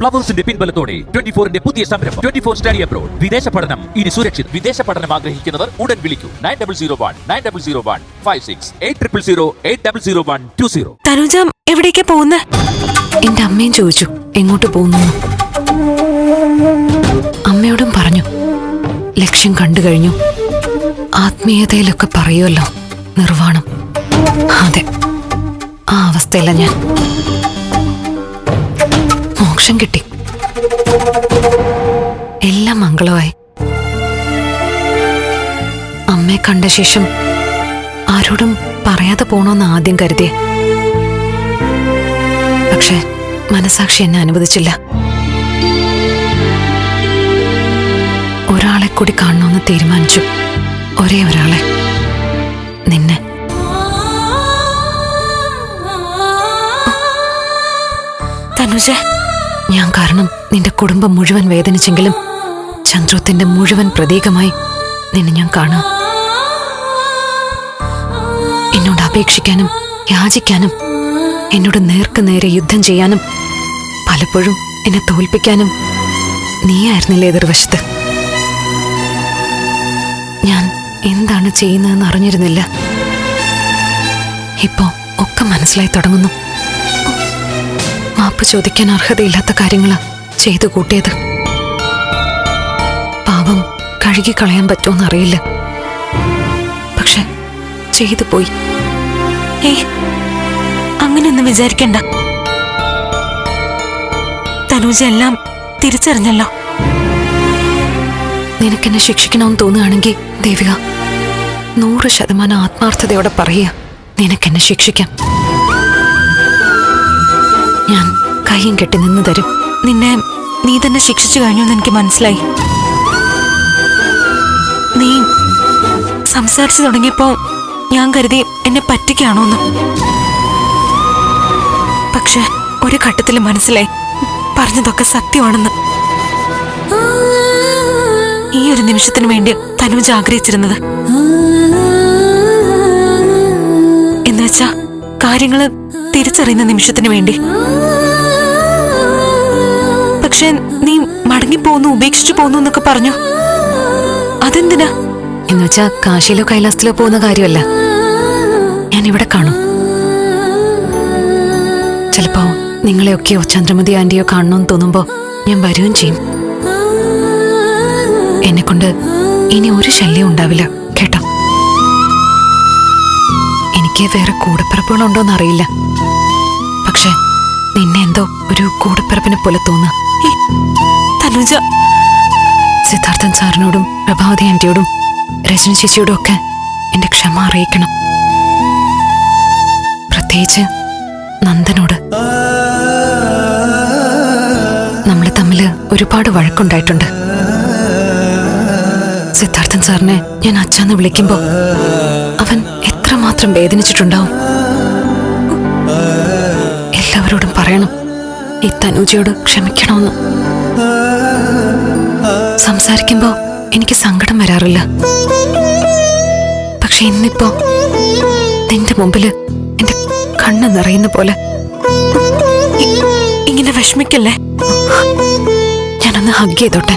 പ്ലവേഴ്സിന്റെ പിൻബലത്തോടെ twenty ഫോറിന്റെ പുതിയ സംരംഭം. Twenty four study abroad. വിദേശ പഠനം. ഇനി സുരക്ഷിത്. വിദേശ പഠനം ആഗ്രഹിക്കുന്നവർ ഉടൻ വിളിക്കൂ. Nine double zero one nine double zero one five six eight triple zero eight double zero one two zero. Thanuja എവിടേക്കാ പോകുന്ന എന്റെ അമ്മയും ചോദിച്ചു. എങ്ങോട്ട് പോകുന്നു? അമ്മയോടും പറഞ്ഞു. ലക്ഷ്യം കണ്ടു കഴിഞ്ഞു. ആത്മീയതയിലൊക്കെ പറയുമല്ലോ നിർവാണം അതെ ആ അവസ്ഥയിലാണ് ഞാൻ. മോക്ഷം കിട്ടി. എല്ലാം മംഗളമായി. അമ്മയെ കണ്ട ശേഷം ആരോടും പറയാതെ പോണോന്ന് ആദ്യം കരുതി. പക്ഷെ മനസാക്ഷി എന്നെ അനുവദിച്ചില്ല. ഒരാളെ കൂടി കാണണമെന്ന് തീരുമാനിച്ചു. ഒരേ ഒരാളെ. നിന്നെ. തനുജ. ഞാൻ കാരണം നിന്റെ കുടുംബം മുഴുവൻ വേദനിച്ചെങ്കിലും ചന്ദ്രത്തിന്റെ മുഴുവൻ പ്രതീകമായി നിന്നെ ഞാൻ കാണാം. എന്നോട് അപേക്ഷിക്കാനും യാചിക്കാനും എന്നോട് നേർക്ക് നേരെ യുദ്ധം ചെയ്യാനും പലപ്പോഴും എന്നെ തോൽപ്പിക്കാനും നീയായിരുന്നില്ലേ എതിർവശത്ത്? ഞാൻ എന്താണ് ചെയ്യുന്നതെന്ന് അറിഞ്ഞിരുന്നില്ല. ഇപ്പോ ഒക്കെ മനസ്സിലായി തുടങ്ങുന്നു. മാപ്പ് ചോദിക്കാൻ അർഹതയില്ലാത്ത കാര്യങ്ങളാ ചെയ്തു കൂട്ടിയത്. പാവം കഴുകി കളയാൻ പറ്റുമെന്നറിയില്ല പക്ഷെ ചെയ്തു പോയി. ഏ അങ്ങനെയൊന്നും വിചാരിക്കണ്ട. തനൂജ എല്ലാം തിരിച്ചറിഞ്ഞല്ലോ. നിനക്കെന്നെ ശിക്ഷിക്കണമെന്ന് തോന്നുകയാണെങ്കിൽ ദേവിക നൂറ് ശതമാനം ആത്മാർത്ഥതയോടെ പറയുക. നിനക്കെന്നെ ശിക്ഷിക്കാം. ഞാൻ കയ്യും കെട്ടി നിന്ന് തരും. നിന്നെ നീ തന്നെ ശിക്ഷിച്ചു കഴിഞ്ഞു എന്ന് എനിക്ക് മനസ്സിലായി. നീ സംസാരിച്ചു തുടങ്ങിയപ്പോ ഞാൻ കരുതി എന്നെ പറ്റിക്കാണോന്ന് പക്ഷെ ഒരു ഘട്ടത്തിൽ മനസ്സിലായി. പറഞ്ഞതൊക്കെ സത്യമാണെന്ന്. ഈ ഒരു നിമിഷത്തിന് വേണ്ടി തനുജ് ആഗ്രഹിച്ചിരുന്നത്. എന്നുവെച്ചാ കാര്യങ്ങൾ തിരിച്ചറിയുന്ന നിമിഷത്തിന് വേണ്ടി. പക്ഷെ നീ മടങ്ങിപ്പോന്നു ഉപേക്ഷിച്ചു പോന്നു എന്നൊക്കെ പറഞ്ഞു? അതെന്തിനാ? എന്നുവെച്ചാ കാശിയിലോ കൈലാസത്തിലോ പോകുന്ന കാര്യമല്ല. ഞാൻ ഇവിടെ കാണും. ചിലപ്പോ നിങ്ങളെയൊക്കെയോ ചന്ദ്രമതി ആന്റിയോ കാണണമെന്ന് തോന്നുമ്പോ ഞാൻ വരികയും ചെയ്യും. എന്നെ കൊണ്ട് ഇനി ഒരു ശല്യം ഉണ്ടാവില്ല. എനിക്ക് വേറെ കൂടപ്പിറപ്പുകളുണ്ടോന്ന് അറിയില്ല പക്ഷെ നിന്നെ എന്തോ ഒരു കൂടപ്പിറപ്പിനെ പോലെ തോന്നുക തനുജ. സിദ്ധാർത്ഥൻ സാറിനോടും പ്രഭാവതി ആന്റിയോടും രജന ചേച്ചിയോടും ഒക്കെ എന്റെ ക്ഷമ അറിയിക്കണം. പ്രത്യേകിച്ച് നന്ദനോട്. നമ്മൾ തമ്മിൽ ഒരുപാട് വഴക്കുണ്ടായിട്ടുണ്ട്. സിദ്ധാർത്ഥൻ സാറിനെ ഞാൻ അച്ഛന്ന് വിളിക്കുമ്പോ അവൻ എത്രമാത്രം വേദനിച്ചിട്ടുണ്ടാവും? എല്ലാവരോടും പറയണം. ഈ തനൂജയോട് ക്ഷമിക്കണമെന്ന്. സംസാരിക്കുമ്പോ എനിക്ക് സങ്കടം വരാറില്ല. പക്ഷെ ഇന്നിപ്പോ നിന്റെ മുമ്പിൽ എന്റെ കണ്ണ് നിറയുന്ന പോലെ. ഇങ്ങനെ വിഷമിക്കല്ലേ? ഞാനൊന്ന് ഹഗ് ചെയ്തോട്ടെ.